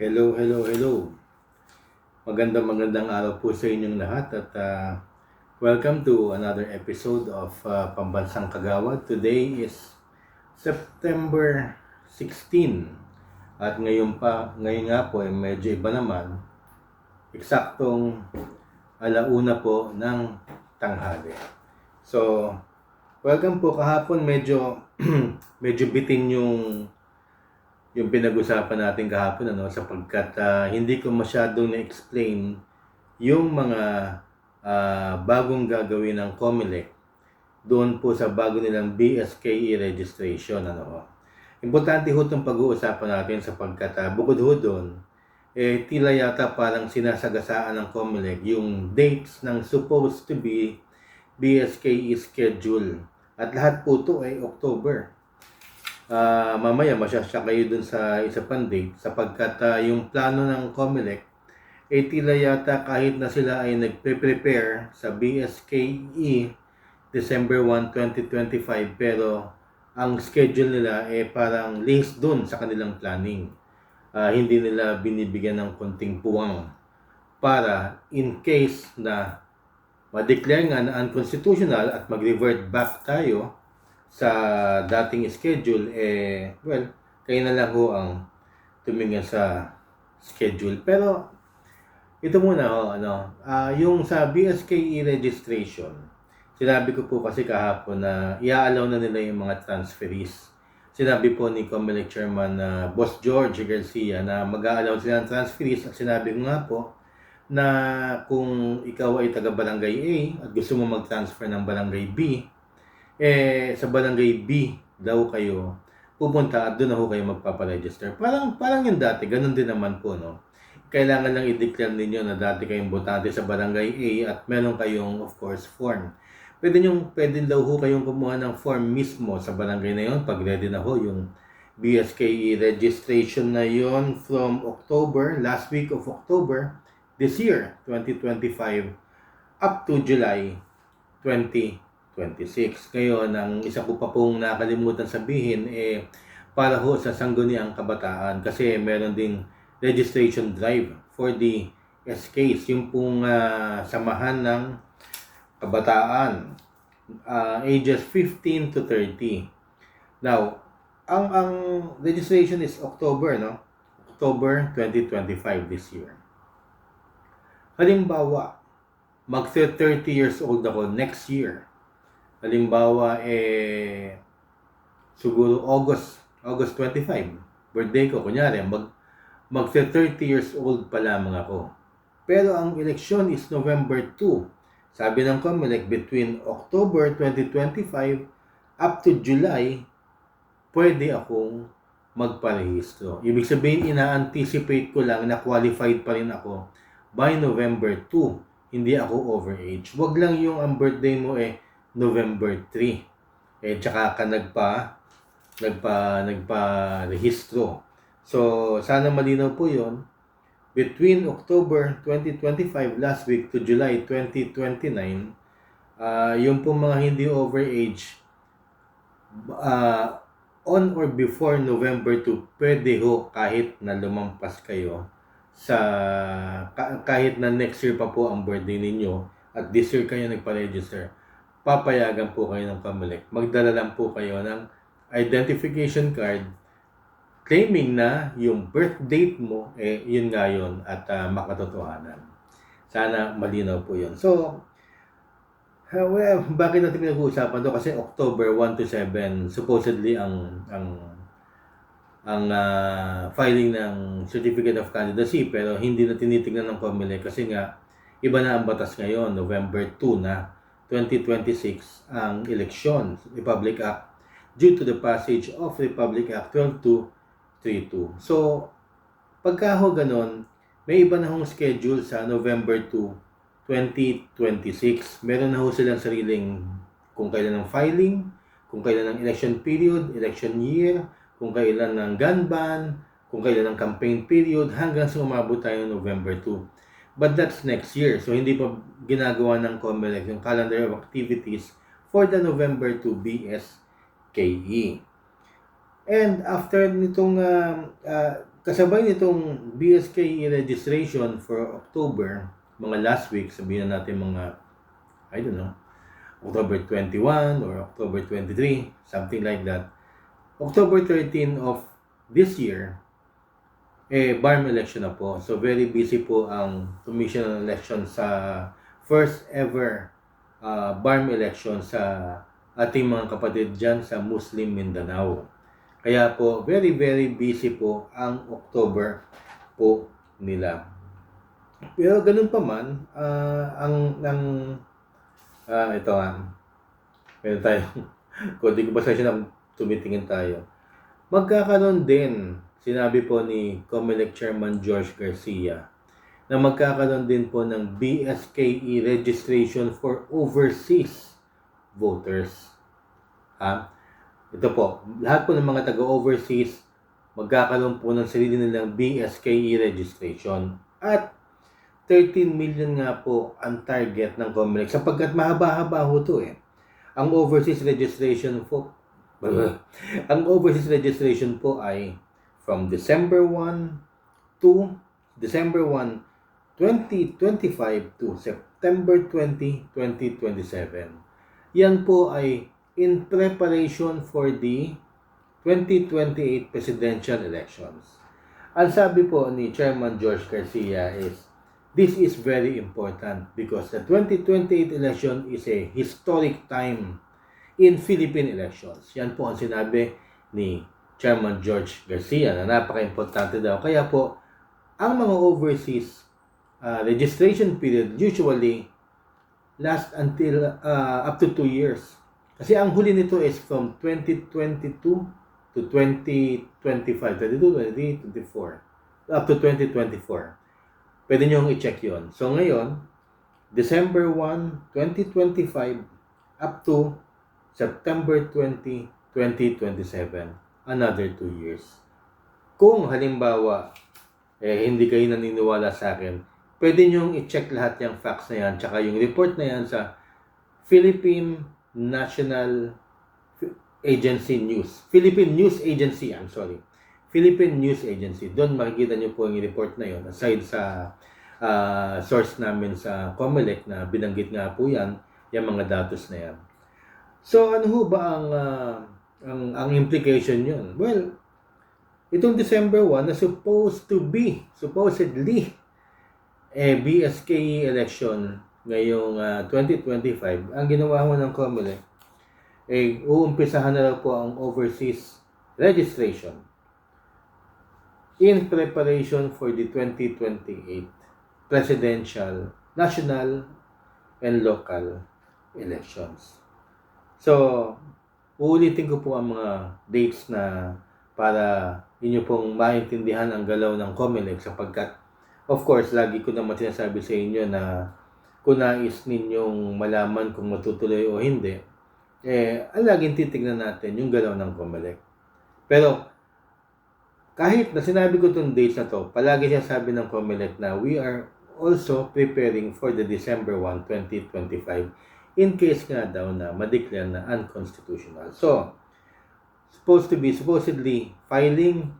Hello, hello, hello. Magandang magandang araw po sa inyong lahat at ah, welcome to another episode of ah, Pambansang Kagawad. Today is September 16 at ngayon pa, ngayon nga po ay medyo iba naman. Eksaktong alauna po ng tanghali. So, welcome po kahapon medyo medyo bitin yung yung pinag-usapan natin kahapon ano sapagkat ah, hindi ko masyadong na-explain yung mga ah, bagong gagawin ng COMELEC doon po sa bago nilang BSKE registration ano ho. Importante ho itong pag-uusapan natin sapagkat ah, bukod ho doon eh tila yata parang sinasagasaan ng COMELEC yung dates ng supposed to be BSKE schedule at lahat po ito ay October. Ah, mamaya masyasya kayo dun sa isa pang date sapagkat ah, yung plano ng COMELEC eh tila yata kahit na sila ay nagpe-prepare sa BSKE December 1, 2025 pero ang schedule nila eh parang links dun sa kanilang planning. Ah, hindi nila binibigyan ng konting puwang para in case na ma-declare nga na unconstitutional at mag-revert back tayo sa dating schedule, eh, well, kayo na lang ho ang tumingin sa schedule. Pero, ito muna ho, ano, ah yung sa BSKE registration, sinabi ko po kasi kahapon na i-allow na nila yung mga transferees. Sinabi po ni Comelec Chairman na Boss George Garcia na mag-a-allow sila ng transferees at sinabi ko nga po na kung ikaw ay taga Barangay A at gusto mo mag-transfer ng Barangay B, eh sa Barangay B daw kayo pupunta at doon na ho kayo magpaparegister. Parang, parang yung dati, ganun din naman po, no? Kailangan lang i-declare ninyo na dati kayong botante sa Barangay A at meron kayong, of course, form. Pwede nyo, pwede daw ho kayong kumuha ng form mismo sa barangay na yon pag ready na ho yung BSKE registration na yon from October, last week of October, this year, 2025, up to July 2026. Ngayon, ang isa ko pa pong nakalimutan sabihin, eh, para ho sa Sangguniang Kabataan, kasi meron ding registration drive for the SKs, yung pong ah, samahan ng kabataan, ah, ages 15 to 30. Now, ang ang registration is October, no? October 2025 this year. Halimbawa, mag 30 years old ako next year. Halimbawa, eh, siguro August, August 25, birthday ko, kunyari, mag, mag 30 years old pa lamang ako. Pero ang eleksyon is November 2. Sabi ng COMELEC, between October 2025 up to July, pwede akong magparehistro. Ibig sabihin, ina-anticipate ko lang na qualified pa rin ako by November 2. Hindi ako overage. Wag lang yung ang birthday mo eh November 3. Eh tsaka ka nagpa nagpa nagpa-rehistro. So sana malinaw po 'yon. Between October 2025 last week to July 2029, ah yung po mga hindi overage ah on or before November 2, pwede ho kahit na lumampas kayo sa ka- kahit na next year pa po ang birthday ninyo at this year kayo nagpa-register, papayagan po kayo ng Kamelec. Magdala lang po kayo ng identification card claiming na yung birth date mo, eh, yun nga yun at ah, makatotohanan. Sana malinaw po yun. So, ah, well, bakit natin pinag-uusapan to? Kasi October 1 to 7, supposedly ang ang ang ah, filing ng Certificate of Candidacy pero hindi na tinitingnan ng COMELEC kasi nga iba na ang batas ngayon, November 2 na 2026 ang eleksyon, Republic Act due to the passage of Republic Act 12232. So, pagka ho ganon, may iba na hong schedule sa November 2, 2026. Meron na ho silang sariling kung kailan ang filing, kung kailan ang election period, election year, kung kailan ang gun ban, kung kailan ang campaign period, hanggang sa umabot tayo November 2. But that's next year. So, hindi pa ginagawa ng COMELEC yung calendar of activities for the November 2 BSKE. And after nitong uh, uh, kasabay nitong BSK registration for October, mga last week, sabihin na natin mga, I don't know, October 21 or October 23, something like that. October 13 of this year, eh, BARM election na po. So, very busy po ang Commission on Election sa first ever uh, BARM election sa ating mga kapatid dyan sa Muslim Mindanao. Kaya po, very, very busy po ang October po nila. Pero ganun pa man, ah, ang, ang, ah, ito nga, meron tayo, kung di ko sa na tumitingin tayo. Magkakaroon din, sinabi po ni COMELEC Chairman George Garcia, na magkakaroon din po ng BSKE registration for overseas voters. Ha? Ito po, lahat po ng mga taga-overseas, magkakaroon po ng sarili nilang BSKE registration. At 13 million nga po ang target ng COMELEC sapagkat mahaba-haba ho ito eh. Ang overseas registration po, ang overseas registration po ay from December 1 to December 1, 2025 to September 20, 2027. Yan po ay in preparation for the 2028 presidential elections. Ang sabi po ni Chairman George Garcia is, this is very important because the 2028 election is a historic time in Philippine elections. Yan po ang sinabi ni Chairman George Garcia na napaka-importante daw. Kaya po, ang mga overseas uh, registration period usually last until uh, up to 2 years. Kasi ang huli nito is from 2022 to 2025, 22, 23, 24, up to 2024. Pwede nyo i-check yon. So ngayon, December 1, 2025 up to September 20, 2027. Another 2 years. Kung halimbawa, eh, hindi kayo naniniwala sa akin, pwede nyo i-check lahat yung facts na yan, tsaka yung report na yan sa Philippine National Agency News. Philippine News Agency, I'm sorry. Philippine News Agency. Doon makikita nyo po yung report na yon aside sa uh, source namin sa COMELEC na binanggit nga po yan, yung mga datos na yan. So ano ho ba ang uh, ang, ang implication yun? Well, itong December 1 na supposed to be, supposedly, eh, BSKE election ngayong uh, 2025, ang ginawa ho ng COMELEC, eh, uumpisahan na po ang overseas registration in preparation for the 2028 presidential, national, and local elections. So, uulitin ko po ang mga dates na para inyo pong maintindihan ang galaw ng COMELEC sapagkat of course, lagi ko naman sinasabi sa inyo na kung nais ninyong malaman kung matutuloy o hindi, eh, ang laging titignan natin yung galaw ng COMELEC. Pero, kahit na sinabi ko itong dates na to, palagi siya sabi ng COMELEC na we are also preparing for the December 1, 2025 in case nga daw na madeclare na unconstitutional. So, supposed to be supposedly filing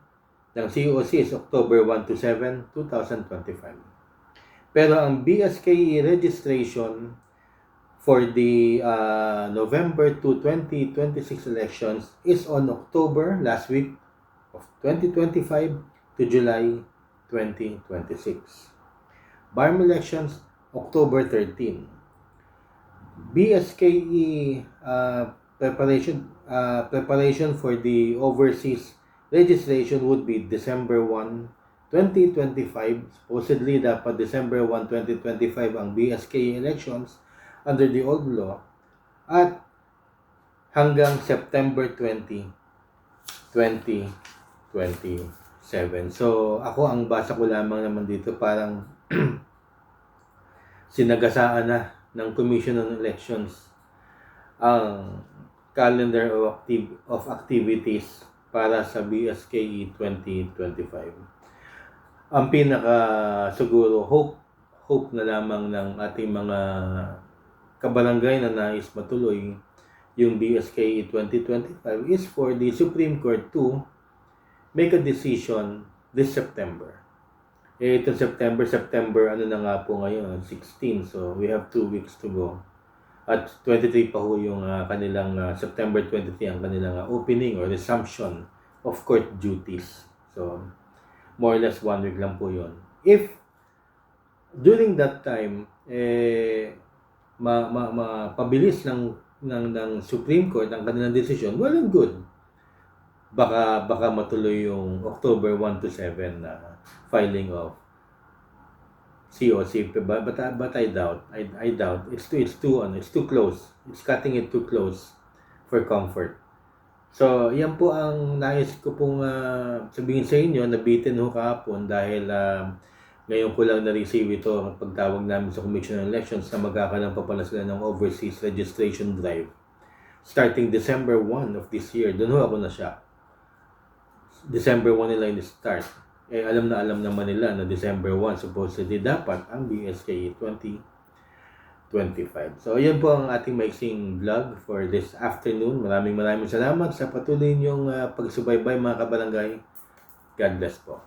ng COC is October 1 to 7, 2025. Pero ang BSKE registration for the uh, November 2, 2026 elections is on October last week of 2025 to July 2026. BARM elections, October 13. BSKE uh, preparation uh, preparation for the overseas registration would be December 1, 2025. Supposedly, dapat December 1, 2025 ang BSKE elections under the old law at hanggang September 20, 2027. So, ako ang basa ko lamang naman dito parang sinagasaan na ng Commission on Elections ang calendar of, activ- of activities para sa BSKE 2025. Ang pinaka siguro hope hope na lamang ng ating mga kabarangay na nais matuloy yung BSKE 2025 is for the Supreme Court to make a decision this September. Eh, itong September, September, ano na nga po ngayon, 16. So, we have two weeks to go. At 23 pa ho yung ah, kanilang, ah, September 23 ang kanilang ah, opening or resumption of court duties. So, more or less one week lang po yun. If during that time, eh, ma, ma, mapabilis ng, ng, ng Supreme Court ang kanilang decision, well and good. Baka, baka matuloy yung October 1 to 7 na filing of COC, but, but, but I doubt, I, I doubt, it's too, it's too, ano, it's too close. It's cutting it too close for comfort. So, yan po ang nais ko pong ah, sabihin sa inyo, nabitin ho kahapon dahil ah, ngayon ko lang na-receive ito ang pagtawag namin sa Commission on Elections na magkakaroon pa pala sila ng overseas registration drive starting December 1 of this year. Doon ho ako na siya. December 1 nila yung start. Eh, alam na alam naman nila na December 1 supposedly dapat ang BSKE 2025. So, ayan po ang ating maiksing vlog for this afternoon. Maraming maraming salamat sa patuloy niyong ah, pagsubaybay mga kabarangay. God bless po.